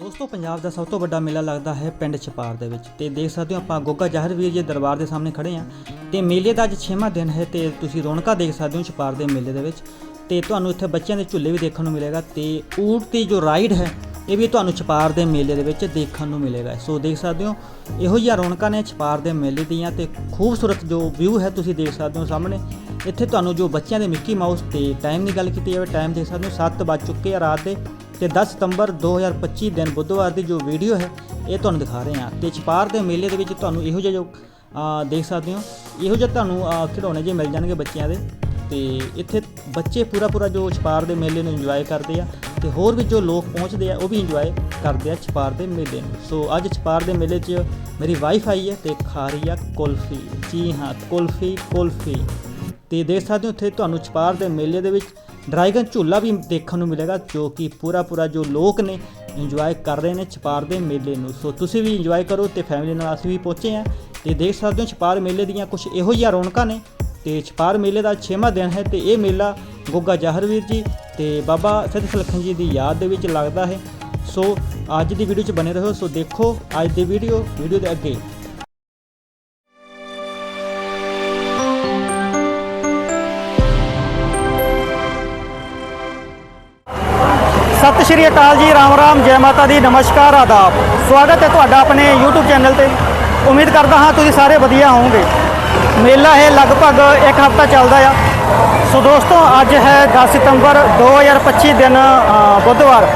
ਦੋਸਤੋ, ਪੰਜਾਬ ਦਾ ਸਭ ਤੋਂ ਵੱਡਾ ਮੇਲਾ ਲੱਗਦਾ ਹੈ ਪਿੰਡ ਛਪਾਰ ਦੇ ਵਿੱਚ ਤੇ ਦੇਖ ਸਕਦੇ ਹੋ ਆਪਾਂ ਗੋਗਾ ਜ਼ਾਹਰ ਵੀਰ ਜੀ ਦਰਬਾਰ ਦੇ ਸਾਹਮਣੇ ਖੜੇ ਆ ਤੇ ਮੇਲੇ ਦਾ ਅੱਜ 6ਵਾਂ ਦਿਨ ਹੈ ਤੇ ਤੁਸੀਂ ਰੌਣਕਾਂ ਦੇਖ ਸਕਦੇ ਹੋ ਛਪਾਰ ਦੇ ਮੇਲੇ ਦੇ ਵਿੱਚ ਤੇ ਤੁਹਾਨੂੰ ਇੱਥੇ ਬੱਚਿਆਂ ਦੇ ਝੁੱਲੇ ਵੀ ਦੇਖਣ ਨੂੰ ਮਿਲੇਗਾ ਤੇ ਊਟ ਦੀ ਜੋ ਰਾਈਡ ਹੈ ਇਹ ਵੀ ਤੁਹਾਨੂੰ ਛਪਾਰ ਦੇ ਮੇਲੇ ਦੇ ਵਿੱਚ ਦੇਖਣ ਨੂੰ ਮਿਲੇਗਾ। ਸੋ ਦੇਖ ਸਕਦੇ ਹੋ ਇਹੋ ਜਿਹੀਆਂ ਰੌਣਕਾਂ ਨੇ ਛਪਾਰ ਦੇ ਮੇਲੇ ਦੀਆਂ ਤੇ ਖੂਬਸੂਰਤ ਜੋ ਵਿਊ ਹੈ ਤੁਸੀਂ ਦੇਖ ਸਕਦੇ ਹੋ ਸਾਹਮਣੇ। ਇੱਥੇ ਤੁਹਾਨੂੰ ਜੋ ਬੱਚਿਆਂ ਦੇ ਮਿੱਕੀ ਮਾਊਸ ਤੇ ਟਾਈਮ ਦੀ ਗੱਲ ਕੀਤੀ ਜਾਵੇ ਟਾਈਮ ਦੇਖ ਸਕਦੇ ਹੋ 7 ਵੱਜ ਚੁੱਕੇ ਆ ਰਾਤ ਦੇ। ਤੇ 10 ਸਤੰਬਰ 2025 ਦਿਨ ਬੁੱਧਵਾਰ ਦੀ ਜੋ ਵੀਡੀਓ ਹੈ, ਇਹ ਤੁਹਾਨੂੰ ਦਿਖਾ ਰਹੇ ਹਾਂ। ਤੇ ਛਪਾਰ ਦੇ ਮੇਲੇ ਦੇ ਵਿੱਚ ਤੁਹਾਨੂੰ ਇਹੋ ਜਿਹਾ ਜੋ ਦੇਖ ਸਕਦੇ ਹੋ। ਇਹੋ ਜਿਹਾ ਤੁਹਾਨੂੰ ਖਿਡੌਣੇ ਜੇ ਮਿਲ ਜਾਣਗੇ ਬੱਚਿਆਂ ਦੇ। ਤੇ ਇੱਥੇ ਬੱਚੇ ਪੂਰਾ ਪੂਰਾ ਜੋ ਛਪਾਰ ਦੇ ਮੇਲੇ ਨੂੰ ਇੰਜੋਏ ਕਰਦੇ ਆ ਤੇ ਹੋਰ ਵੀ ਜੋ ਲੋਕ ਪਹੁੰਚਦੇ ਆ, ਉਹ ਵੀ ਇੰਜੋਏ ਕਰਦੇ ਆ ਛਪਾਰ ਦੇ ਮੇਲੇ ਨੂੰ। ਸੋ ਅੱਜ ਛਪਾਰ ਦੇ ਮੇਲੇ 'ਚ ਮੇਰੀ ਵਾਈਫ ਆਈ ਹੈ ਤੇ ਖਾ ਰਹੀ ਆ ਕੁਲਫੀ। ਜੀ ਹਾਂ, ਕੁਲਫੀ ਕੁਲਫੀ। ਤੇ ਦੇਖ ਸਕਦੇ ਹੋ, ਇੱਥੇ ਤੁਹਾਨੂੰ ਛਪਾਰ ਦੇ ਮੇਲੇ ਦੇ ਵਿੱਚ ਡਰਾਈਗਨ ਝੂਲਾ ਵੀ ਦੇਖਣ ਨੂੰ ਮਿਲੇਗਾ ਜੋ ਕਿ ਪੂਰਾ ਪੂਰਾ ਜੋ ਲੋਕ ਨੇ ਇੰਜੋਏ ਕਰ ਰਹੇ ਨੇ ਛਪਾਰ ਦੇ ਮੇਲੇ ਨੂੰ। ਸੋ ਤੁਸੀਂ ਵੀ ਇੰਜੋਏ ਕਰੋ ਤੇ ਫੈਮਿਲੀ ਨਾਲ ਅਸੀਂ ਵੀ ਪਹੁੰਚੇ ਆ ਤੇ ਦੇਖ ਸਕਦੇ ਹੋ ਛਪਾਰ ਮੇਲੇ ਦੀਆਂ ਕੁਝ ਇਹੋ ਜਿਹੀਆਂ ਰੌਣਕਾਂ ਨੇ ਤੇ ਛਪਾਰ ਮੇਲੇ ਦਾ 6ਵਾਂ ਦਿਨ ਹੈ ਤੇ ਇਹ ਮੇਲਾ ਗੋਗਾ ਜਾਹਰਵੀਰ ਜੀ ਤੇ ਬਾਬਾ ਸਿੱਧ ਸਲਖਣ ਜੀ ਦੀ ਯਾਦ ਦੇ ਵਿੱਚ ਲੱਗਦਾ ਹੈ। ਸੋ ਅੱਜ ਦੀ ਵੀਡੀਓ 'ਚ ਬਨੇ ਰਹੋ। ਸੋ ਦੇਖੋ ਅੱਜ ਦੀ ਵੀਡੀਓ ਵੀਡੀਓ ਦੇ ਅੱਗੇ। ਸ਼੍ਰੀ ਅਕਾਲ ਜੀ, ਰਾਮ ਰਾਮ, ਜੈ ਮਾਤਾ ਦੀ, ਨਮਸਕਾਰ, ਆਦਾਬ। ਸਵਾਗਤ ਹੈ ਤੁਹਾਡਾ ਆਪਣੇ YouTube ਚੈਨਲ ਤੇ। ਉਮੀਦ ਕਰਦਾ ਹਾਂ ਤੁਸੀਂ ਸਾਰੇ ਵਧੀਆ ਹੋਵੋਗੇ। ਮੇਲਾ ਹੈ ਲਗਭਗ ਇੱਕ ਹਫ਼ਤਾ ਚੱਲਦਾ ਆ। ਸੋ ਦੋਸਤੋ, ਅੱਜ ਹੈ 10 ਸਤੰਬਰ 2025 ਦਿਨ ਬੁੱਧਵਾਰ।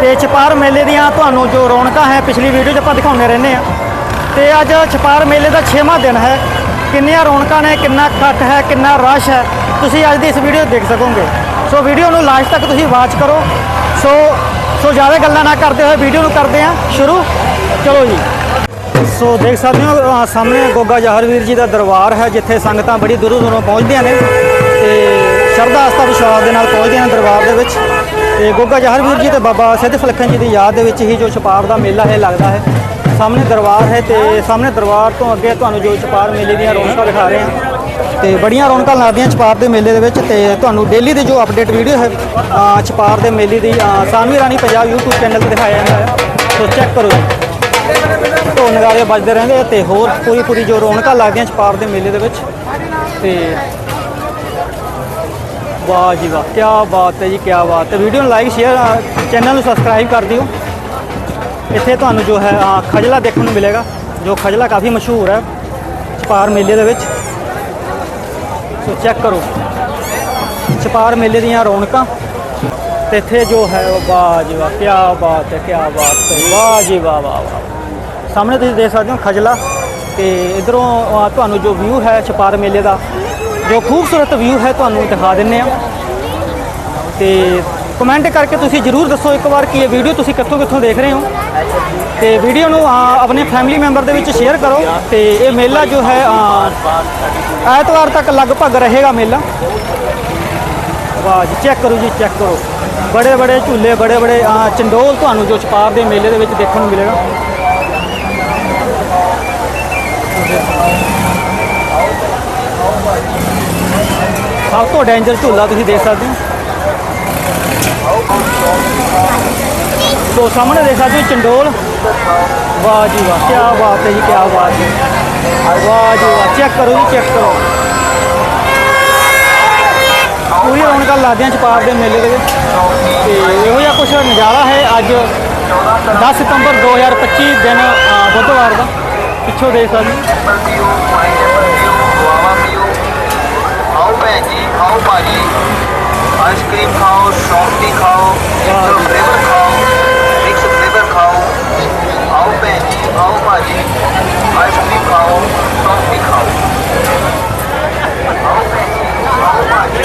ਤੇ ਛਪਾਰ ਮੇਲੇ ਦੀਆਂ ਤੁਹਾਨੂੰ ਜੋ ਰੌਣਕਾਂ ਹੈ, ਪਿਛਲੀ ਵੀਡੀਓ 'ਚ ਆਪਾਂ ਦਿਖਾਉਂਦੇ ਰਹਿੰਦੇ ਆ ਤੇ ਅੱਜ ਛਪਾਰ ਮੇਲੇ ਦਾ 6ਵਾਂ ਦਿਨ ਹੈ। ਕਿੰਨੀਆਂ ਰੌਣਕਾਂ ਨੇ, ਕਿੰਨਾ ਇਕੱਠ ਹੈ, ਕਿੰਨਾ ਰਸ਼ ਹੈ, ਤੁਸੀਂ ਅੱਜ ਦੀ ਇਸ ਵੀਡੀਓ ਦੇਖ ਸਕੋਗੇ। ਸੋ ਵੀਡੀਓ ਨੂੰ ਲਾਸਟ ਤੱਕ ਤੁਸੀਂ ਵਾਚ ਕਰੋ। ਸੋ ਸੋ ਜ਼ਿਆਦਾ ਗੱਲਾਂ ਨਾ ਕਰਦੇ ਹੋਏ ਵੀਡੀਓ ਨੂੰ ਕਰਦੇ ਹਾਂ, ਸ਼ੁਰੂ। ਚਲੋ ਜੀ। ਸੋ ਦੇਖ ਸਕਦੇ ਹੋ ਸਾਹਮਣੇ ਗੋਗਾ ਜ਼ਾਹਰਵੀਰ ਜੀ ਦਾ ਦਰਬਾਰ ਹੈ, ਜਿੱਥੇ ਸੰਗਤਾਂ ਬੜੀ ਦੂਰੋਂ ਦੂਰੋਂ ਪਹੁੰਚਦੀਆਂ ਨੇ ਤੇ ਸ਼ਰਧਾ ਆਸਥਾ, ਵਿਸ਼ਵਾਸ ਦੇ ਨਾਲ ਪਹੁੰਚਦੀਆਂ ਨੇ ਦਰਬਾਰ ਦੇ ਵਿੱਚ। ਤੇ ਗੋਗਾ ਜ਼ਾਹਰਵੀਰ ਜੀ ਤੇ ਬਾਬਾ ਸਿੱਧ ਫਲੱਖਣ ਜੀ ਦੀ ਯਾਦ ਦੇ ਵਿੱਚ ਹੀ ਜੋ ਛਪਾਰ ਦਾ ਮੇਲਾ ਹੈ ਲੱਗਦਾ ਹੈ। ਸਾਹਮਣੇ ਦਰਬਾਰ ਹੈ ਤੇ ਸਾਹਮਣੇ ਦਰਬਾਰ ਤੋਂ ਅੱਗੇ ਤੁਹਾਨੂੰ ਜੋ ਛਪਾਰ ਮੇਲੇ ਦੀਆਂ ਰੌਣਕਾਂ ਦਿਖਾ ਰਹੇ ਹਾਂ। ਤੇ ਬੜੀਆਂ ਰੌਣਕਾਂ ਲੱਗਦੀਆਂ ਛਪਾਰ ਦੇ ਮੇਲੇ ਦੇ ਵਿੱਚ ਤੇ ਤੁਹਾਨੂੰ ਡੇਲੀ ਦੀ ਜੋ ਅਪਡੇਟ ਵੀਡੀਓ ਹੈ ਛਪਾਰ ਦੇ ਮੇਲੇ ਦੀ ਸਾਨਵੀ ਰਾਣੀ ਪੰਜਾਬ YouTube ਚੈਨਲ ਤੇ ਦਿਖਾਇਆ ਜਾਂਦਾ ਹੈ ਸੋ ਚੈੱਕ ਕਰੋ। ਜੀ ਨਗਾਰੇ ਵੱਜਦੇ ਰਹਿੰਦੇ ਆ ਤੇ ਹੋਰ ਪੂਰੀ ਪੂਰੀ ਜੋ ਰੌਣਕਾਂ ਲੱਗਦੀਆਂ ਛਪਾਰ ਦੇ ਮੇਲੇ ਦੇ ਵਿੱਚ, ਤੇ ਵਾਹ ਜੀ ਵਾਹ ਕੀ ਬਾਤ ਹੈ ਜੀ ਕੀ ਬਾਤ ਹੈ। ਵੀਡੀਓ ਨੂੰ ਲਾਈਕ ਸ਼ੇਅਰ ਚੈਨਲ ਨੂੰ ਸਬਸਕ੍ਰਾਈਬ ਕਰ ਦਿਓ। ਇੱਥੇ ਤੁਹਾਨੂੰ ਜੋ ਹੈ ਖਜਲਾ ਦੇਖਣ ਨੂੰ ਮਿਲੇਗਾ, ਜੋ ਖਜਲਾ ਕਾਫੀ ਮਸ਼ਹੂਰ ਹੈ, ਛਪਾਰ ਮੇਲੇ ਦੇ ਵਿੱਚ। ਸੋ ਚੈੱਕ ਕਰੋ। ਛਪਾਰ ਮੇਲੇ ਦੀਆਂ ਰੌਣਕਾਂ। ਤੇ ਇੱਥੇ ਜੋ ਹੈ ਵਾਹ ਜੀ ਵਾਹ ਕੀ ਬਾਤ ਹੈ ਕੀ ਬਾਤ ਹੈ। ਵਾਹ ਜੀ ਵਾਹ ਵਾਹ ਵਾਹ। ਸਾਹਮਣੇ ਤੁਸੀਂ ਦੇਖ ਸਕਦੇ ਹੋ ਖਜਲਾ। ਤੇ ਇਧਰੋਂ ਤੁਹਾਨੂੰ ਜੋ ਵਿਊ ਹੈ ਛਪਾਰ ਮੇਲੇ ਦਾ, ਜੋ ਖੂਬਸੂਰਤ ਵਿਊ ਹੈ ਤੁਹਾਨੂੰ ਦਿਖਾ ਦਿੰਨੇ ਆ। ਤੇ ਕਮੈਂਟ ਕਰਕੇ ਤੁਸੀਂ ਜਰੂਰ ਦੱਸੋ ਇੱਕ ਵਾਰ ਕਿ ਇਹ ਵੀਡੀਓ ਤੁਸੀਂ ਕਿੱਥੋਂ ਕਿੱਥੋਂ ਦੇਖ ਰਹੇ ਹੋ। ਤੇ ਵੀਡੀਓ ਨੂੰ ਆਪਣੇ ਫੈਮਿਲੀ ਮੈਂਬਰ ਦੇ ਵਿੱਚ ਸ਼ੇਅਰ ਕਰੋ ਤੇ ਇਹ ਮੇਲਾ ਜੋ ਹੈ ਐਤਵਾਰ ਤੱਕ ਲਗਭਗ ਰਹੇਗਾ ਮੇਲਾ। ਵਾਹ ਜੀ ਚੈੱਕ ਕਰੋ ਜੀ ਚੈੱਕ ਕਰੋ। ਬੜੇ ਬੜੇ ਝੂਲੇ ਬੜੇ ਬੜੇ ਚੰਡੋਲ ਤੁਹਾਨੂੰ ਜੋ ਛਪਾਰ ਦੇ ਮੇਲੇ ਦੇ ਵਿੱਚ ਦੇਖਣ ਨੂੰ ਮਿਲੇਗਾ। ਸਭ ਤੋਂ ਡੇਂਜਰ ਝੂਲਾ ਤੁਸੀਂ ਦੇਖ ਸਕਦੇ ਹੋ। ਸੋ ਸਾਹਮਣੇ ਦੇਖ ਸਕਦੇ ਹੋ ਚੰਡੋਲ। ਵਾਹ ਜੀ ਵਾਹ ਕੀ ਬਾਤ ਹੈ ਜੀ ਕੀ ਬਾਤ ਹੈ। ਵਾਹ ਜੀ ਵਾਹ, ਚੈੱਕ ਕਰੋ ਜੀ, ਚੈੱਕ ਕਰੋ। ਪੂਰੀ ਰੌਣਕਾਂ 'ਚ ਛਪਾਰ ਦੇ ਮੇਲੇ ਦੇ ਵਿੱਚ। ਤੇ ਇਹੋ ਜਿਹਾ ਕੁਝ ਨਜ਼ਾਰਾ ਹੈ ਅੱਜ 10 ਸਤੰਬਰ 2025 ਦਿਨ ਬੁੱਧਵਾਰ ਦਾ। ਪਿੱਛੋਂ ਦੇਖ ਸਕਦੇ ਆਓ ਭੈਣ ਜੀ, ਆਓ ਭਾਜੀ। ਆਈਸਕ੍ਰੀਮ ਖਾਓ ਸੌਫਟੀ ਖਾਓ ਇੰਟਰ ਫਲੇਵਰ ਖਾਓ ਮਿਕਸ ਫਲੇਵਰ ਖਾਓ ਆਓ ਭੈਣ ਜੀ ਆਓ ਭਾਜੀ ਆਈਸਕ੍ਰੀਮ ਖਾਓ ਸੌਫਟੀ ਖਾਓ ਆਓ ਭੈਣ ਜੀ ਆਓ ਭਾਜੀ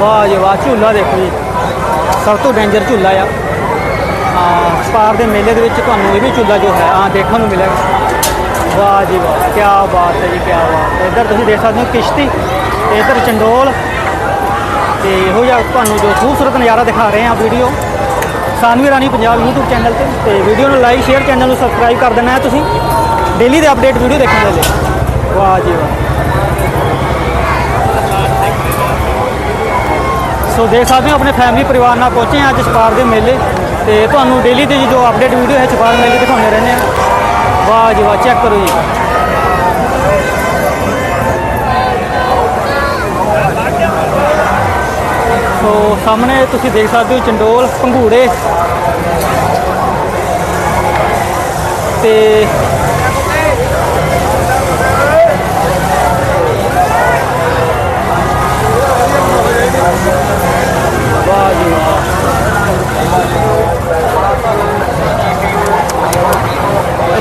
ਵਾਹ ਜੀ ਵਾਹ ਝੂਲਾ ਦੇਖੋ ਜੀ ਸਭ ਤੋਂ ਡੇਂਜਰ ਝੂਲਾ ਆ ਦੇ ਮੇਲੇ ਦੇ ਵਿੱਚ ਤੁਹਾਨੂੰ ਇਹ ਵੀ ਝੂਲਾ ਜੋ ਹੈ ਆ ਦੇਖਣ ਨੂੰ ਮਿਲੇਗਾ ਵਾਹ ਜੀ ਵਾਹ ਕੀ ਬਾਤ ਹੈ ਜੀ ਕੀ ਬਾਤ ਹੈ। ਇੱਧਰ ਤੁਸੀਂ ਦੇਖ ਸਕਦੇ ਹੋ ਕਿਸ਼ਤੀ ਤੇ ਇੱਧਰ ਚੰਡੋਲ। ਤੇ ਇਹੋ ਜਿਹਾ ਤੁਹਾਨੂੰ ਜੋ ਖੂਬਸੂਰਤ ਨਜ਼ਾਰਾ ਦਿਖਾ ਰਹੇ ਹਾਂ video. Sanvi Rani Punjab YouTube channel ਤੇ। ਤੇ ਵੀਡੀਓ ਨੂੰ ਲਾਈਕ ਸ਼ੇਅਰ ਚੈਨਲ ਨੂੰ ਸਬਸਕ੍ਰਾਈਬ ਕਰ ਦੇਣਾ ਹੈ ਤੁਸੀਂ। ਡੇਲੀ ਦੇ ਅਪਡੇਟ ਵੀਡੀਓ ਦੇਖਣ ਦੇ ਲਈ। ਵਾਹ ਜੀ ਵਾਹ। ਸੋ ਦੇਖ ਸਕਦੇ ਹੋ, ਆਪਣੇ ਫੈਮਿਲੀ ਪਰਿਵਾਰ ਨਾਲ ਪਹੁੰਚੇ ਹਾਂ ਅੱਜ ਛਪਾਰ ਦੇ ਮੇਲੇ। ਤੇ ਤੁਹਾਨੂੰ ਡੇਲੀ ਦੀ ਜੋ ਅਪਡੇਟ ਵੀਡੀਓ ਹੈ ਛਪਾਰ ਮੇਲੇ ਦਿਖਾਉਂਦੇ ਰਹਿੰਦੇ ਆ। ਵਾਹ ਜੀ ਵਾਹ ਚੈੱਕ ਕਰੋ ਜੀ। ਸੋ ਸਾਹਮਣੇ ਤੁਸੀਂ ਦੇਖ ਸਕਦੇ ਹੋ ਚੰਡੋਲ, ਪੰਘੂੜੇ। ਤੇ ਵਾਹ ਜੀ ਵਾਹ।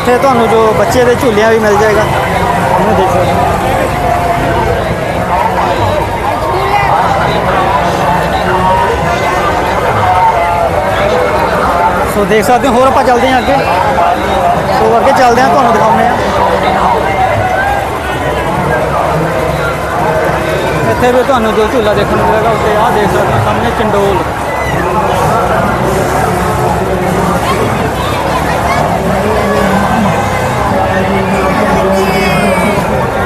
ਉੱਥੇ ਤੁਹਾਨੂੰ ਜੋ ਬੱਚੇ ਦੇ ਝੂਲਿਆਂ ਵੀ ਮਿਲ ਜਾਏਗਾ। ਉਹਨੂੰ ਦੇਖ ਸਕਦੇ ਹੋ ਸੋ ਦੇਖ ਸਕਦੇ ਹੋ, ਹੋਰ ਆਪਾਂ ਚੱਲਦੇ ਹਾਂ ਅੱਗੇ। ਸੋ ਅੱਗੇ ਚੱਲਦੇ ਹਾਂ, ਤੁਹਾਨੂੰ ਦਿਖਾਉਂਦੇ ਹਾਂ। ਇੱਥੇ ਵੀ ਤੁਹਾਨੂੰ ਜੋ ਝੂਲਾ ਦੇਖਣ ਨੂੰ ਮਿਲੇਗਾ ਉੱਤੇ ਆਹ ਦੇਖ ਸਕਦੇ ਹੋ, ਸਾਹਮਣੇ ਚੰਡੋਲ।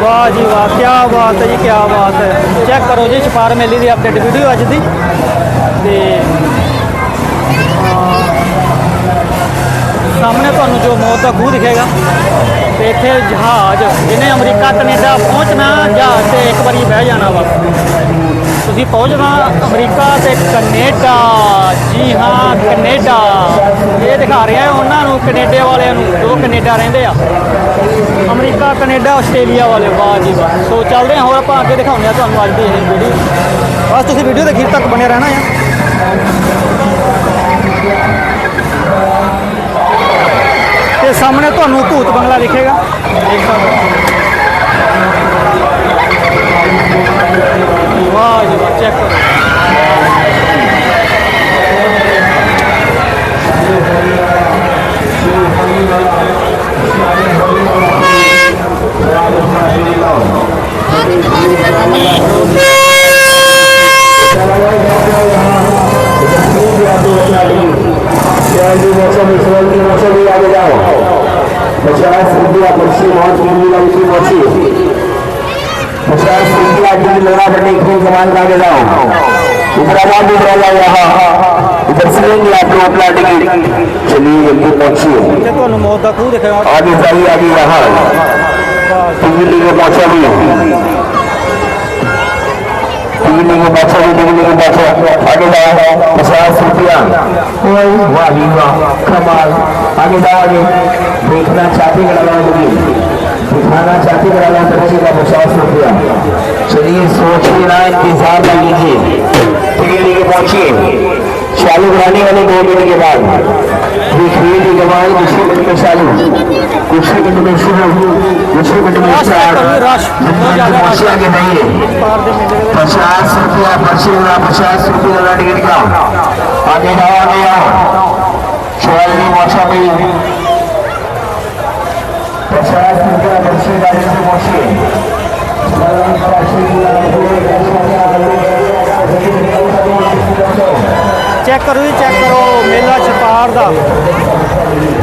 ਵਾਹ ਜੀ ਵਾਹ ਕੀ ਬਾਤ ਹੈ ਜੀ ਕੀ ਬਾਤ ਹੈ। ਚੈੱਕ ਕਰੋ ਜੀ, ਛਪਾਰ ਮੇਲੇ ਦੀ ਅਪਡੇਟ ਵੀਡੀਓ ਅੱਜ ਦੀ। ਤੇ ਸਾਹਮਣੇ ਤੁਹਾਨੂੰ ਜੋ ਮੌਤ ਦਾ ਖੂਹ ਦਿਖੇਗਾ। ਤੇ ਇੱਥੇ ਜਹਾਜ਼, ਜਿਹਨੇ ਅਮਰੀਕਾ, ਕੈਨੇਡਾ ਪਹੁੰਚਣਾ ਜਹਾਜ਼ ਤੇ ਇੱਕ ਵਾਰੀ ਬਹਿ ਜਾਣਾ ਵਾ। ਤੁਸੀਂ ਪਹੁੰਚਣਾ ਅਮਰੀਕਾ ਤੇ ਕੈਨੇਡਾ। ਜੀ ਹਾਂ, ਕੈਨੇਡਾ। ਇਹ ਦਿਖਾ ਰਿਹਾ ਉਹਨਾਂ ਨੂੰ, ਕੈਨੇਡਾ ਵਾਲਿਆਂ ਨੂੰ, ਜੋ ਕੈਨੇਡਾ ਰਹਿੰਦੇ ਆ। ਅਮਰੀਕਾ, ਕੈਨੇਡਾ, ਆਸਟ੍ਰੇਲੀਆ ਵਾਲੇ, ਵਾਹ ਜੀ ਵਾਹ। ਸੋ ਚੱਲਦੇ ਹਾਂ, ਹੋਰ ਆਪਾਂ ਅੱਗੇ ਦਿਖਾਉਂਦੇ ਆ ਤੁਹਾਨੂੰ ਅੱਜ ਦੀ ਇਹ ਵੀਡੀਓ ਬਸ ਤੁਸੀਂ ਵੀਡੀਓ ਦੇ ਅਖੀਰ ਤੱਕ ਬਣੇ ਰਹਿਣਾ ਆ। ਤੇ ਸਾਹਮਣੇ ਤੁਹਾਨੂੰ ਭੂਤ ਬੰਗਲਾ ਦਿਖੇਗਾ। ਦੇਖ ਸਕਦੇ ਹੋ मुद्दा क्यों रखे आगे जाइए, आगे यहाँ आगे पचास रुपया। वाह वाह, कमाल। आगे जाओ देखना चाहते कराना होगी दिखाना चाहते कराना बच्चे का पचास रुपया। चलिए, सोचिए ना, इंतज़ार कर लीजिए दिल्ली को पहुँचिए। चालू कराने वाले दो दिन के बाद। भीड़ जमाई दूसरे गट में चालू दूसरे गट में शुरू दूसरे गट में चार आगे नहीं पचास रुपया पर्ची वाला पचास रुपये वाला टिकट का आगे जाओ आगे जाओ शिवाजी मोर्चा में पचास रुपया पर्ची वाले मोर्चे ਚੈੱਕ ਕਰੋ ਜੀ ਚੈੱਕ ਕਰੋ ਮੇਲਾ ਛਪਾਰ ਦਾ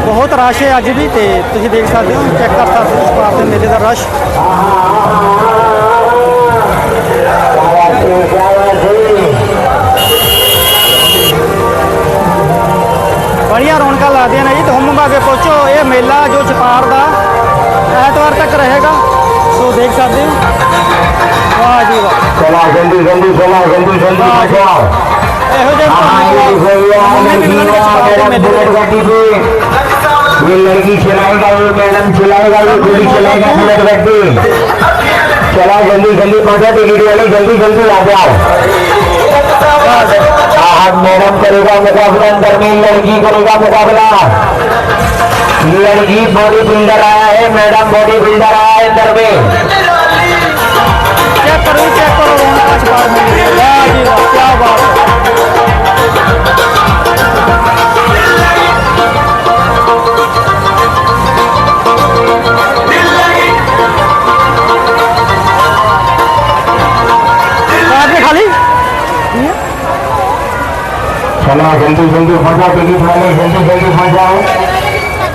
ਬਹੁਤ ਰਸ਼ ਹੈ ਅੱਜ ਵੀ ਤੇ ਤੁਸੀਂ ਦੇਖ ਸਕਦੇ ਹੋ ਚੈੱਕ ਕਰ ਸਕਦੇ ਹੋ ਛਪਾਰ ਦੇ ਮੇਲੇ ਦਾ ਰਸ਼ ਬੜੀਆਂ ਰੌਣਕਾਂ ਲੱਗਦੀਆਂ ਨੇ ਜੀ ਤੇ ਹੁਮ ਕੇ ਪਹੁੰਚੋ ਇਹ ਮੇਲਾ ਜੋ ਛਪਾਰ ਦਾ ਐਤਵਾਰ ਤੱਕ ਰਹੇਗਾ ਸੋ ਦੇਖ ਸਕਦੇ ਹੋ ਵਾਹ ਜੀ ਵਾਹ चला जल्दी जल्दी चला जल्दी जल्दी पहुंचो ਇਹੋ ਜਿਹੇ हाँ ये देखो ये ਸਾਹਮਣੇ लड़की चलाएगा ये मैडम चलाएगा ये गोली चलाएगा बुलेट गड्डी चला जल्दी जल्दी पहुँचा टिकट वाले जल्दी जल्दी आ जाओ मैडम करेगा मुकाबला अंदर लड़की करेगा मुकाबला लड़की बॉडी बिल्डर आया है मैडम बॉडी बिल्डर आया है अंदर में चेक करो चेक क्या बात है चला जल्दी जल्दी पहुंचा टिकट वाले जल्दी जल्दी पहुंचाओ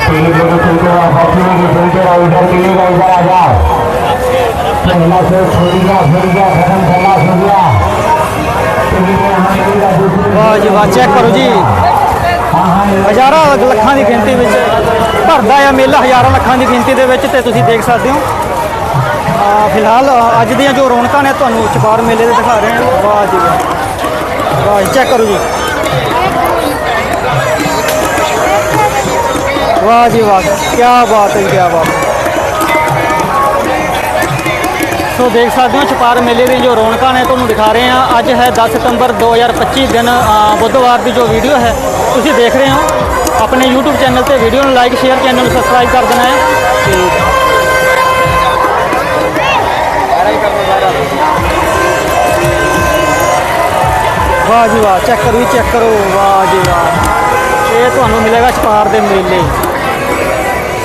टिकट लेके चलते रहो हाथी लेके चलते रहो इधर मिलेगा इधर आ जाओ पहला से छोड़ी का फिर गया खत्म पहला हो गया ਵਾਹ ਜੀ ਵਾਹ ਚੈੱਕ ਕਰੋ ਜੀ ਹਜ਼ਾਰਾਂ ਲੱਖਾਂ ਦੀ ਗਿਣਤੀ ਵਿੱਚ ਭਰਦਾ ਆ ਮੇਲਾ ਹਜ਼ਾਰਾਂ ਲੱਖਾਂ ਦੀ ਗਿਣਤੀ ਦੇ ਵਿੱਚ ਤੇ ਤੁਸੀਂ ਦੇਖ ਸਕਦੇ ਹੋ ਆ ਫਿਲਹਾਲ ਅ, ਅੱਜ ਦੀਆਂ ਜੋ ਰੌਣਕਾਂ ਨੇ ਤੁਹਾਨੂੰ ਚਪਾਰ ਮੇਲੇ ਦੇ ਦਿਖਾ ਰਹੇ ਹਾਂ ਵਾਹ ਜੀ ਵਾਹ ਵਾਹ ਚੈੱਕ ਕਰੋ ਜੀ ਵਾਹ ਜੀ ਵਾਹ ਕੀ ਬਾਤ ਹੈ ਕੀ ਬਾਤ ਸੋ ਦੇਖ ਸਕਦੇ ਹੋ ਛਪਾਰ ਮੇਲੇ ਦੀ ਜੋ ਰੌਣਕਾਂ ਨੇ, ਤੁਹਾਨੂੰ ਦਿਖਾ ਰਹੇ ਹਾਂ। ਅੱਜ ਹੈ 10 ਸਤੰਬਰ 2025 ਦਿਨ ਬੁੱਧਵਾਰ ਦੀ ਜੋ ਵੀਡੀਓ ਹੈ, ਤੁਸੀਂ ਦੇਖ ਰਹੇ ਹੋ। ਆਪਣੇ YouTube ਚੈਨਲ ਤੇ ਵੀਡੀਓ ਨੂੰ ਲਾਈਕ ਸ਼ੇਅਰ ਚੈਨਲ ਨੂੰ ਸਬਸਕ੍ਰਾਈਬ ਕਰ ਦੇਣਾ ਹੈ। ਤੇ ਵਾਹ ਜੀ ਵਾਹ ਚੈੱਕ ਕਰੋ ਜੀ ਚੈੱਕ ਕਰੋ। ਵਾਹ ਜੀ ਵਾਹ। ਇਹ ਤੁਹਾਨੂੰ ਮਿਲੇਗਾ ਛਪਾਰ ਦੇ ਮੇਲੇ।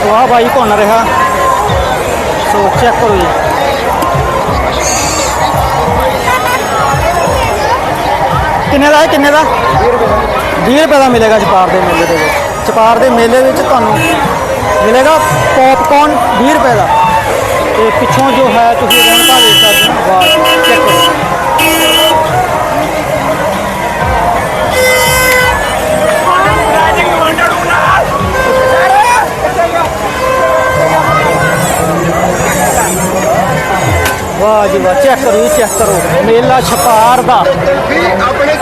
ਸੋ ਆਹ ਬਾਈ, ਘੁੰਨ ਰਿਹਾ। ਸੋ ਚੈੱਕ ਕਰੋ ਜੀ। ਕਿੰਨੇ ਦਾ ਹੈ, ਕਿੰਨੇ ਦਾ? 20 ਰੁਪਏ ਦਾ ਮਿਲੇਗਾ ਚਪਾਰ ਦੇ ਮੇਲੇ ਦੇ ਵਿੱਚ। ਚਪਾਰ ਦੇ ਮੇਲੇ ਵਿੱਚ ਤੁਹਾਨੂੰ ਮਿਲੇਗਾ ਪੌਪਕੌਰਨ 20 ਰੁਪਏ ਦਾ। ਤੇ ਪਿੱਛੋਂ ਜੋ ਹੈ, ਤੁਸੀਂ ਰੌਣਕਾਂ ਦੇਖ ਸਕਦੇ ਹੋ। ਵਾਹ ਚੈੱਕ ਕਰੋ। ਵਾਹ ਜੀ ਵਾਹ ਚੈੱਕ ਕਰੋ ਜੀ ਚੈੱਕ ਕਰੋ। ਮੇਲਾ ਛਪਾਰ ਦਾ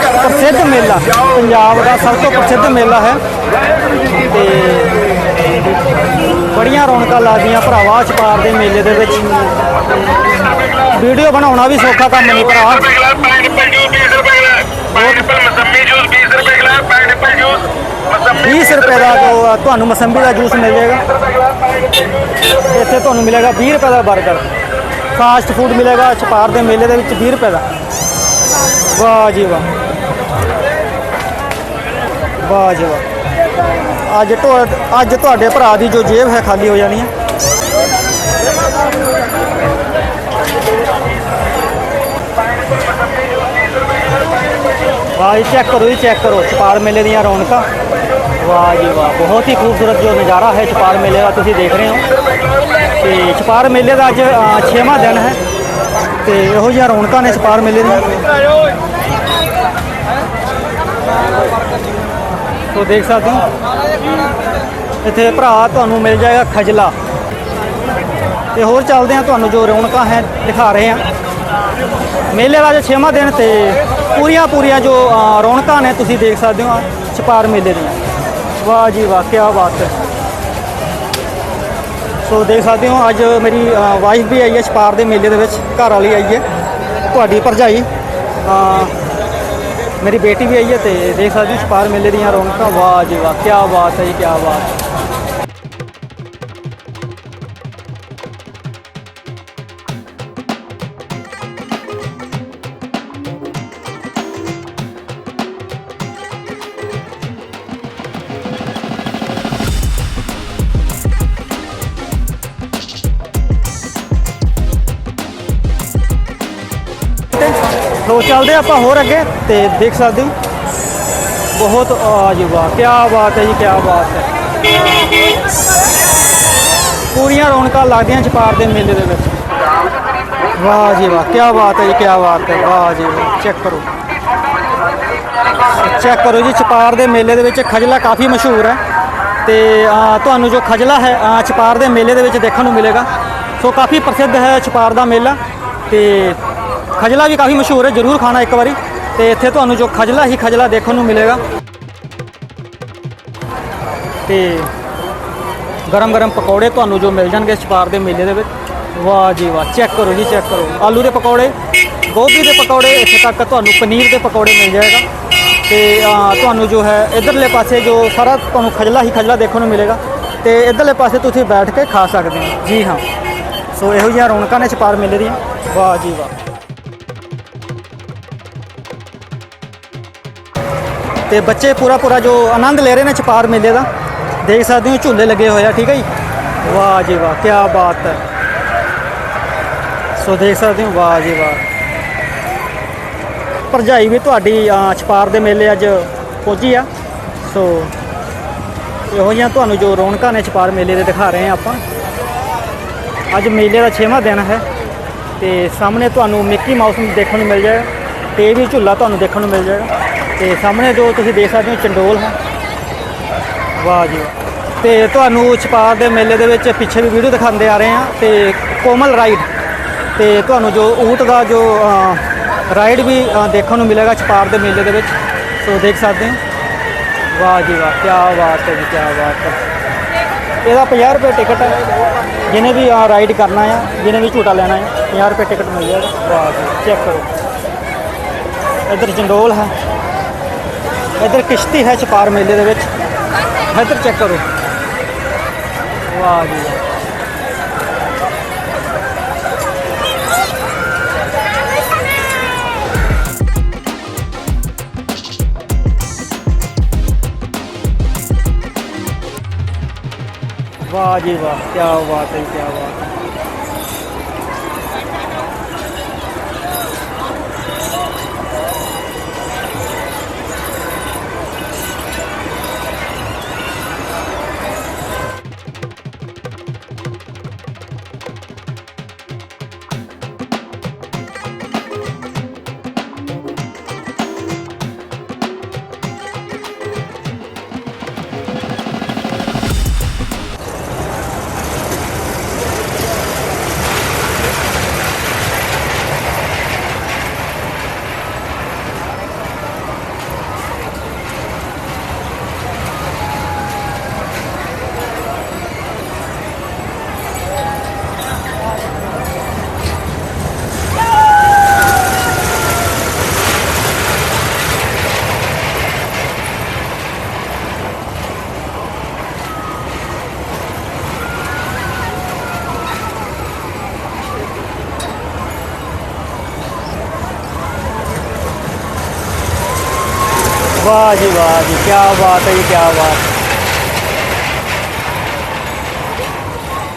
ਪ੍ਰਸਿੱਧ ਮੇਲਾ, ਪੰਜਾਬ ਦਾ ਸਭ ਤੋਂ ਪ੍ਰਸਿੱਧ ਮੇਲਾ ਹੈ। ਤੇ ਬੜੀਆਂ ਰੌਣਕਾਂ ਲੱਗਦੀਆਂ ਭਰਾਵਾ ਛਪਾਰ ਦੇ ਮੇਲੇ ਦੇ ਵਿੱਚ। ਵੀਡੀਓ ਬਣਾਉਣਾ ਵੀ ਸੌਖਾ ਕੰਮ ਨਹੀਂ ਭਰਾ। बीस रुपए ਰੁਪਏ ਦਾ ਤੁਹਾਨੂੰ ਮਸੰਬੀ ਦਾ ਜੂਸ ਮਿਲ ਜਾਏਗਾ। ਇੱਥੇ ਤੁਹਾਨੂੰ ਮਿਲੇਗਾ 20 ਰੁਪਏ ਦਾ 버ਗਰ ਫਾਸਟ ਫੂਡ ਮਿਲੇਗਾ, ਛਪਾਰ ਦੇ ਮੇਲੇ ਦੇ ਵਿੱਚ 20 ਰੁਪਏ ਦਾ। ਵਾਹ ਜੀ ਵਾਹ। ਵਾਹ ਜੀ ਵਾਹ। ਅੱਜ ਤੋਂ ਅੱਜ ਤੁਹਾਡੇ ਭਰਾ ਦੀ ਜੋ ਜੇਬ ਹੈ ਖਾਲੀ ਹੋ ਜਾਣੀ ਹੈ। ਵਾਹ ਜੀ ਚੈੱਕ ਕਰੋ ਜੀ ਚੈੱਕ ਕਰੋ। ਛਪਾਰ ਮੇਲੇ ਦੀਆਂ ਰੌਣਕਾਂ। ਵਾਹ ਜੀ ਵਾਹ। ਬਹੁਤ ਹੀ ਖੂਬਸੂਰਤ ਜੋ ਨਜ਼ਾਰਾ ਹੈ ਛਪਾਰ ਮੇਲੇ ਦਾ, ਤੁਸੀਂ ਦੇਖ ਰਹੇ ਹੋ। ਤੇ ਛਪਾਰ ਮੇਲੇ ਦਾ ਅੱਜ 6ਵਾਂ ਦਿਨ ਹੈ ਤੇ ਇਹੋ ਜਿਹੀਆਂ ਰੌਣਕਾਂ ਨੇ ਛਪਾਰ ਮੇਲੇ ਦੀਆਂ। ਤੋ ਦੇਖ ਸਕਦੇ ਹੋ, ਇੱਥੇ ਭਰਾ ਤੁਹਾਨੂੰ ਮਿਲ ਜਾਏਗਾ ਖਜਲਾ। ਤੇ ਹੋਰ ਚੱਲਦੇ ਆ ਤੁਹਾਨੂੰ ਜੋ ਰੌਣਕਾਂ ਹੈ ਦਿਖਾ ਰਹੇ ਆ ਮੇਲੇ ਦਾ ਅੱਜ 6ਵਾਂ ਦਿਨ ਤੇ ਪੂਰੀਆਂ ਪੂਰੀਆਂ ਜੋ ਰੌਣਕਾਂ ਨੇ ਤੁਸੀਂ ਦੇਖ ਸਕਦੇ ਹੋ ਛਪਾਰ ਮੇਲੇ ਦੀਆਂ। ਵਾਹ ਜੀ ਵਾਹ ਕੀ ਬਾਤ ਹੈ। ਸੋ ਦੇਖ ਸਕਦੇ ਹੋ, ਅੱਜ ਮੇਰੀ ਵਾਈਫ ਵੀ ਆਈ ਹੈ ਛਪਾਰ ਦੇ ਮੇਲੇ ਦੇ ਵਿੱਚ, ਘਰ ਵਾਲੀ ਆਈ ਹੈ। ਤੁਹਾਡੀ ਭਰਜਾਈ ਮੇਰੀ ਬੇਟੀ ਵੀ ਆਈ ਹੈ ਤੇ ਦੇਖ ਸਕਦੇ ਹੋ, ਛਪਾਰ ਮੇਲੇ ਦੀਆਂ ਰੌਣਕਾਂ, ਵਾਹ ਜੀ ਵਾਹ ਕੀ ਬਾਤ ਹੈ ਜੀ ਕੀ ਬਾਤ। ਲੋ, ਚੱਲਦੇ ਆਪਾਂ ਹੋਰ ਅੱਗੇ ਤੇ ਦੇਖ ਸਕਦੇ ਬਹੁਤ, ਆ ਜੀ ਵਾਹ ਕੀ ਬਾਤ ਹੈ ਜੀ ਕੀ ਬਾਤ ਹੈ। ਪੂਰੀਆਂ ਰੌਣਕਾਂ ਲੱਗਦੀਆਂ ਚਪਾਰ ਦੇ ਮੇਲੇ ਦੇ ਵਿੱਚ। ਵਾਹ ਜੀ ਵਾਹ ਕੀ ਬਾਤ ਹੈ ਜੀ ਕੀ ਬਾਤ ਹੈ, ਵਾਹ ਜੀ ਵਾਹ ਚੈੱਕ ਕਰੋ। ਚੈੱਕ ਕਰੋ ਜੀ ਚਪਾਰ ਦੇ ਮੇਲੇ ਦੇ ਵਿੱਚ ਖਜਲਾ ਕਾਫੀ ਮਸ਼ਹੂਰ ਹੈ। ਤੇ ਤੁਹਾਨੂੰ ਜੋ ਖਜਲਾ ਹੈ ਚਪਾਰ ਦੇ ਮੇਲੇ ਦੇ ਵਿੱਚ ਦੇਖਣ ਨੂੰ ਮਿਲੇਗਾ। ਸੋ ਕਾਫੀ ਪ੍ਰਸਿੱਧ ਹੈ ਚਪਾਰ ਦਾ ਮੇਲਾ। ਤੇ ਖਜਲਾ ਵੀ ਕਾਫੀ ਮਸ਼ਹੂਰ ਹੈ, ਜਰੂਰ ਖਾਣਾ ਇੱਕ ਵਾਰੀ। ਤੇ ਇੱਥੇ ਤੁਹਾਨੂੰ ਜੋ ਖਜਲਾ, ਹੀ ਖਜਲਾ ਦੇਖਣ ਨੂੰ ਮਿਲੇਗਾ। ਤੇ ਗਰਮ ਗਰਮ ਪਕੌੜੇ ਤੁਹਾਨੂੰ ਜੋ ਮਿਲ ਜਾਣਗੇ ਛਪਾਰ ਦੇ ਮੇਲੇ ਦੇ ਵਿੱਚ। ਵਾਹ ਜੀ ਵਾਹ ਚੈੱਕ ਕਰੋ ਜੀ ਚੈੱਕ ਕਰੋ। ਆਲੂ ਦੇ ਪਕੌੜੇ, ਗੋਭੀ ਦੇ ਪਕੌੜੇ, ਇੱਥੇ ਤੱਕ ਤੁਹਾਨੂੰ ਪਨੀਰ ਦੇ ਪਕੌੜੇ ਮਿਲ ਜਾਏਗਾ। ਤੇ ਤੁਹਾਨੂੰ ਜੋ ਹੈ, ਇਧਰਲੇ ਪਾਸੇ ਜੋ ਸਾਰਾ ਤੁਹਾਨੂੰ ਖਜਲਾ, ਹੀ ਖਜਲਾ ਦੇਖਣ ਨੂੰ ਮਿਲੇਗਾ। ਤੇ ਇਧਰਲੇ ਪਾਸੇ ਤੁਸੀਂ ਬੈਠ ਕੇ ਖਾ ਸਕਦੇ ਹੋ। ਜੀ ਹਾਂ। ਸੋ ਇਹੋ ਜਿਹੀਆਂ ਰੌਣਕਾਂ ਨੇ ਛਪਾਰ ਮੇਲੇ ਦੀਆਂ। ਵਾਹ ਜੀ ਵਾਹ। ਤੇ ਬੱਚੇ ਪੂਰਾ ਪੂਰਾ ਜੋ ਆਨੰਦ ਲੈ ਰਹੇ ਨੇ ਛਪਾਰ ਮੇਲੇ ਦਾ। ਦੇਖ ਸਕਦੇ ਹੋ, ਝੂਲੇ ਲੱਗੇ ਹੋਏ ਆ, ਠੀਕ ਹੈ ਜੀ? ਵਾਹ ਜੀ ਵਾਹ ਕੀ ਬਾਤ ਹੈ। ਸੋ ਦੇਖ ਸਕਦੇ ਹੋ, ਵਾਹ ਜੀ ਵਾਹ। ਭਰਜਾਈ ਵੀ ਤੁਹਾਡੀ ਛਪਾਰ ਦੇ ਮੇਲੇ ਅੱਜ ਪਹੁੰਚੀ ਆ। ਸੋ ਇਹੋ ਜਿਹੀਆਂ ਤੁਹਾਨੂੰ ਜੋ ਰੌਣਕਾਂ ਨੇ ਛਪਾਰ ਮੇਲੇ ਦੇ ਦਿਖਾ ਰਹੇ ਆ ਆਪਾਂ। ਅੱਜ ਮੇਲੇ ਦਾ 6ਵਾਂ ਦਿਨ ਹੈ ਤੇ ਸਾਹਮਣੇ ਤੁਹਾਨੂੰ ਮਿੱਕੀ ਮਾਊਸ ਦੇਖਣ ਨੂੰ ਮਿਲ ਜਾਏਗਾ ਤੇ ਵੀ ਝੂਲਾ ਤੁਹਾਨੂੰ ਦੇਖਣ ਨੂੰ ਮਿਲ ਜਾਏਗਾ। ਤੇ ਸਾਹਮਣੇ ਜੋ ਤੁਸੀਂ ਦੇਖ ਸਕਦੇ ਹੋ ਚੰਡੋਲ ਹੈ। ਵਾਹ ਜੀ ਵਾਹ। ਤੇ ਤੁਹਾਨੂੰ ਛਪਾਰ ਦੇ ਮੇਲੇ ਦੇ ਵਿੱਚ ਪਿੱਛੇ ਵੀ ਵੀਡੀਓ ਦਿਖਾਉਂਦੇ ਆ ਰਹੇ ਆ ਤੇ ਕੋਮਲ ਰਾਈਡ। ਤੇ ਤੁਹਾਨੂੰ ਜੋ ਊਟ ਦਾ ਜੋ ਰਾਈਡ ਵੀ ਦੇਖਣ ਨੂੰ ਮਿਲੇਗਾ ਛਪਾਰ ਦੇ ਮੇਲੇ ਦੇ ਵਿੱਚ। ਸੋ ਦੇਖ ਸਕਦੇ ਹੋ। ਵਾਹ ਜੀ ਵਾਹ ਕੀ ਬਾਤ ਹੈ ਜੀ ਕੀ ਬਾਤ ਹੈ। ਇਹਦਾ 50 ਰੁਪਏ ਟਿਕਟ ਹੈ। ਜਿਹਨੇ ਵੀ ਆ ਰਾਈਡ ਕਰਨਾ ਆ, ਜਿਹਨੇ ਵੀ ਝੂਟਾ ਲੈਣਾ ਹੈ 50 ਰੁਪਏ ਟਿਕਟ ਮਿਲ ਜਾਏਗਾ। ਵਾਹ ਜੀ ਚੈੱਕ ਕਰੋ। ਇੱਧਰ ਜੰਡੋਲ ਹੈ। ਇੱਧਰ ਕਿਸ਼ਤੀ ਹੈ ਛਪਾਰ ਮੇਲੇ ਦੇ ਵਿੱਚ। ਇੱਧਰ ਚੈੱਕ ਕਰੋ। ਵਾਹ ਜੀ ਵਾਹ। ਵਾਹ ਜੀ ਵਾਹ ਕੀ ਬਾਤ ਹੈ ਕੀ ਬਾਤ ਹੈ। ਵਾਹ ਜੀ ਵਾਹ ਜੀ ਕੀ ਬਾਤ ਹੈ ਜੀ ਕੀ ਬਾਤ।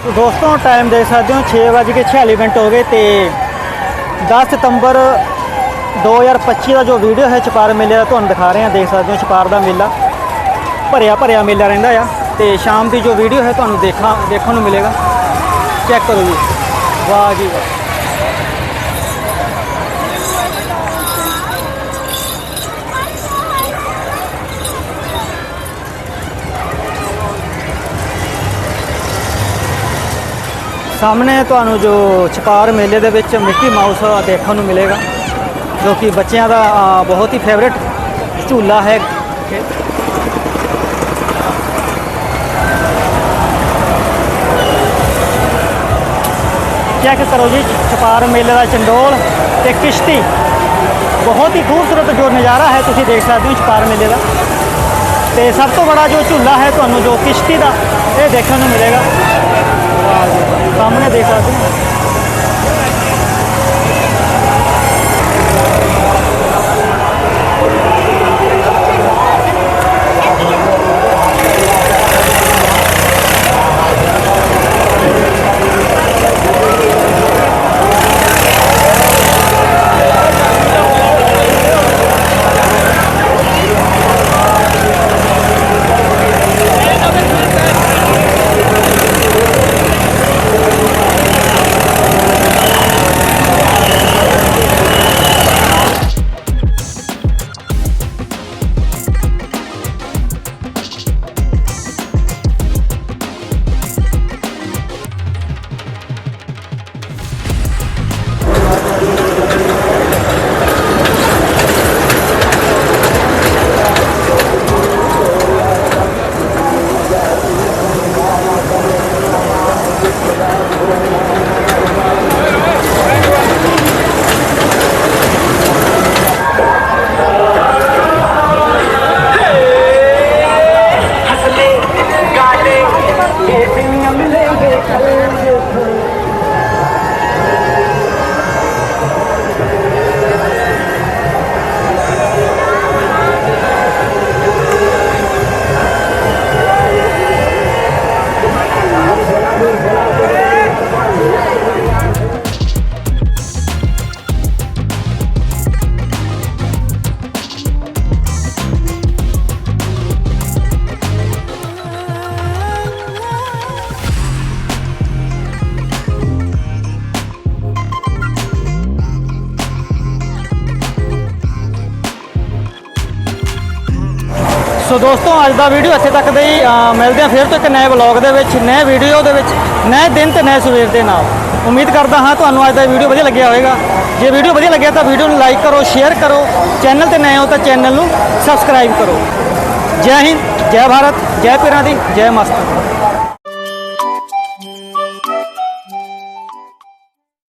ਤੋ ਦੋਸਤੋ ਟਾਈਮ ਦੇਖ ਸਕਦੇ ਹੋ 6:46 ਮਿੰਟ ਹੋ ਗਏ ਤੇ 10 ਸਤੰਬਰ 2025 ਦਾ ਜੋ ਵੀਡੀਓ ਹੈ, ਚਪਾਰ ਮੇਲੇ ਦਾ ਤੁਹਾਨੂੰ ਦਿਖਾ ਰਹੇ ਹਾਂ, ਦੇਖ ਸਕਦੇ ਹੋ ਚਪਾਰ ਦਾ ਮੇਲਾ। ਭਰਿਆ ਭਰਿਆ ਮੇਲਾ ਰਹਿੰਦਾ ਆ ਤੇ ਸ਼ਾਮ ਦੀ ਜੋ ਵੀਡੀਓ ਹੈ, ਤੁਹਾਨੂੰ ਦੇਖਾਂ, ਦੇਖਣ ਨੂੰ ਮਿਲੇਗਾ। ਚੈੱਕ ਕਰੋ ਜੀ। ਵਾਹ ਜੀ ਵਾਹ। ਸਾਹਮਣੇ ਤੁਹਾਨੂੰ ਜੋ ਛਕਾਰ ਮੇਲੇ ਦੇ ਵਿੱਚ ਮਿੱਕੀ ਮਾਊਸ ਦੇਖਣ ਨੂੰ ਮਿਲੇਗਾ, ਜੋ ਕਿ ਬੱਚਿਆਂ ਦਾ ਬਹੁਤ ਹੀ ਫੇਵਰੇਟ ਝੂਲਾ ਹੈ। ਚੈੱਕ ਕਰੋ ਜੀ ਛਪਾਰ ਮੇਲੇ ਦਾ ਚੰਡੋਲ ਤੇ ਕਿਸ਼ਤੀ। ਬਹੁਤ ਹੀ ਖੂਬਸੂਰਤ ਜੋ ਨਜ਼ਾਰਾ ਹੈ, ਤੁਸੀਂ ਦੇਖ ਸਕਦੇ ਹੋ ਛਪਾਰ ਮੇਲੇ ਦਾ। ਤੇ ਸਭ ਤੋਂ ਬੜਾ ਜੋ ਝੂਲਾ ਹੈ ਤੁਹਾਨੂੰ ਜੋ ਕਿਸ਼ਤੀ ਦਾ, ਇਹ ਦੇਖਣ ਨੂੰ ਮਿਲੇਗਾ। ਸਾਹਮਣੇ ਦੇਖ ਸਕਦੇ ਹੋ। ਸੋ ਦੋਸਤੋ, ਅੱਜ ਦਾ ਵੀਡੀਓ ਇੱਥੇ ਤੱਕ ਦੇ ਹੀ ਮਿਲਦੇ ਆ ਫਿਰ ਤੋਂ ਇੱਕ ਨਵੇਂ ਵਲੌਗ ਦੇ ਵਿੱਚ, ਨਵੇਂ ਵੀਡੀਓ ਦੇ ਵਿੱਚ, ਨਵੇਂ ਦਿਨ ਤੇ ਨਵੇਂ ਸਵੇਰ ਦੇ ਨਾਲ। ਉਮੀਦ ਕਰਦਾ ਹਾਂ ਤੁਹਾਨੂੰ ਅੱਜ ਦਾ ਵੀਡੀਓ ਵਧੀਆ ਲੱਗਿਆ ਹੋਵੇਗਾ। ਜੇ ਵੀਡੀਓ ਵਧੀਆ ਲੱਗਿਆ ਤਾਂ ਵੀਡੀਓ ਨੂੰ ਲਾਈਕ ਕਰੋ ਸ਼ੇਅਰ ਕਰੋ ਚੈਨਲ ਤੇ ਨਵੇਂ ਹੋ ਤਾਂ ਚੈਨਲ ਨੂੰ ਸਬਸਕ੍ਰਾਈਬ ਕਰੋ। ਜੈ ਹਿੰਦ, ਜੈ ਭਾਰਤ, ਜੈ ਪੀਰਾਂ ਦੀ, ਜੈ ਮਸਤ